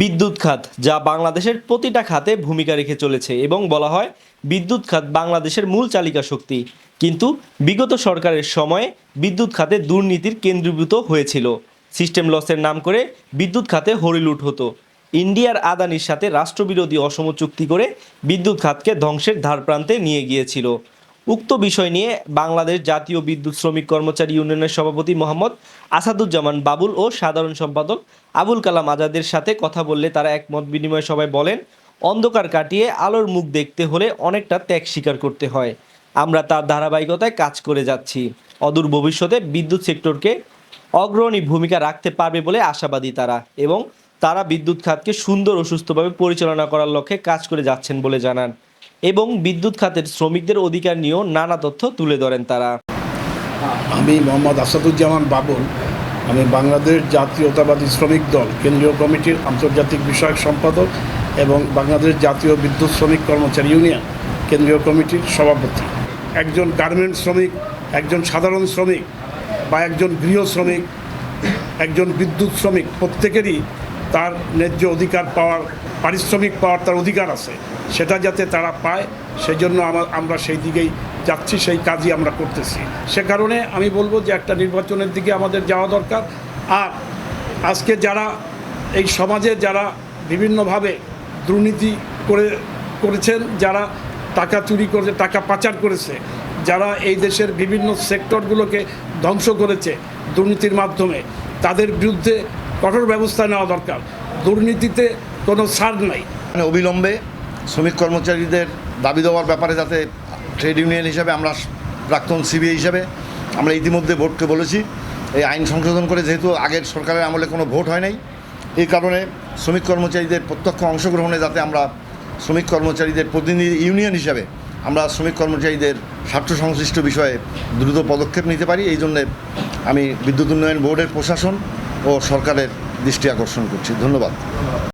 বিদ্যুৎ খাত, যা বাংলাদেশের প্রতিটা খাতে ভূমিকা রেখে চলেছে এবং বলা হয় বিদ্যুৎ খাত বাংলাদেশের মূল চালিকা শক্তি। কিন্তু বিগত সরকারের সময়ে বিদ্যুৎ খাতে দুর্নীতির কেন্দ্রীভূত হয়েছিল। সিস্টেম লসের নাম করে বিদ্যুৎ খাতে হরিলুট হতো। ইন্ডিয়ার আদানির সাথে রাষ্ট্রবিরোধী অসম চুক্তি করে বিদ্যুৎ খাতকে ধ্বংসের ধারপ্রান্তে নিয়ে গিয়েছিল। উক্ত বিষয় নিয়ে বাংলাদেশ জাতীয় বিদ্যুৎ শ্রমিক কর্মচারী ইউনিয়নের সভাপতি মোহাম্মদ আসাদুজ্জামান বাবুল ও সাধারণ সম্পাদক আবুল কালাম আজাদের সাথে কথা বললে তারা একমত। বিনিময় সবাই বলেন, অন্ধকার কাটিয়ে আলোর মুখ দেখতে হলে অনেকটা ত্যাগ স্বীকার করতে হয়। আমরা তার ধারাবাহিকতায় কাজ করে যাচ্ছি। অদূর ভবিষ্যতে বিদ্যুৎ সেক্টরকে অগ্রণী ভূমিকা রাখতে পারবে বলে আশাবাদী তারা এবং তারা বিদ্যুৎ খাতকে সুন্দর ও সুস্থভাবে পরিচালনা করার লক্ষ্যে কাজ করে যাচ্ছেন বলে জানান। এবং বিদ্যুৎ খাতের শ্রমিকদের অধিকার নিয়েও নানা তথ্য তুলে ধরেন তারা। আমি মোহাম্মদ আসাদুজ্জামান বাবুল। আমি বাংলাদেশ জাতীয়তাবাদী শ্রমিক দল, কেন্দ্রীয় কমিটির আন্তর্জাতিক বিষয়ক সম্পাদক এবং বাংলাদেশ জাতীয় বিদ্যুৎ শ্রমিক কর্মচারী ইউনিয়ন, কেন্দ্রীয় কমিটির সভাপতি। একজন গার্মেন্ট শ্রমিক, একজন সাধারণ শ্রমিক বা একজন গৃহ শ্রমিক, একজন বিদ্যুৎ শ্রমিক প্রত্যেকেরই তার ন্যায্য অধিকার পাওয়ার, পারিশ্রমিক পাওয়ার তার অধিকার আছে। সেটা যাতে তারা পায় সেই জন্য আমা- আমরা সেই দিকেই যাচ্ছি, সেই কাজই আমরা করতেছি। সে কারণে আমি বলব যে একটা নির্বাচনের দিকে আমাদের যাওয়া দরকার। আর আজকে যারা এই সমাজে যারা বিভিন্নভাবে দুর্নীতি করে, করেছেন, যারা টাকা চুরি করেছে টাকা পাচার করেছে, যারা এই দেশের বিভিন্ন সেক্টরগুলোকে ধ্বংস করেছে দুর্নীতির মাধ্যমে, তাদের বিরুদ্ধে কঠোর ব্যবস্থা নেওয়া দরকার। দুর্নীতিতে কোনো ছাড় নাই। মানে অবিলম্বে শ্রমিক কর্মচারীদের দাবি দেওয়ার ব্যাপারে যাতে ট্রেড ইউনিয়ন হিসাবে আমরা প্রাক্তন সিবিআই হিসাবে আমরা ইতিমধ্যে ভোটকে বলেছি। এই আইন সংশোধন করে যেহেতু আগের সরকারের আমলে কোনো ভোট হয় নাই, এই কারণে শ্রমিক কর্মচারীদের প্রত্যক্ষ অংশগ্রহণে যাতে আমরা শ্রমিক কর্মচারীদের প্রতিনিধি ইউনিয়ন হিসাবে আমরা শ্রমিক কর্মচারীদের স্বার্থ সংশ্লিষ্ট বিষয়ে দ্রুত পদক্ষেপ নিতে পারি। এই জন্যে আমি বিদ্যুৎ উন্নয়ন বোর্ডের প্রশাসন ও সরকারের দৃষ্টি আকর্ষণ করছি। ধন্যবাদ।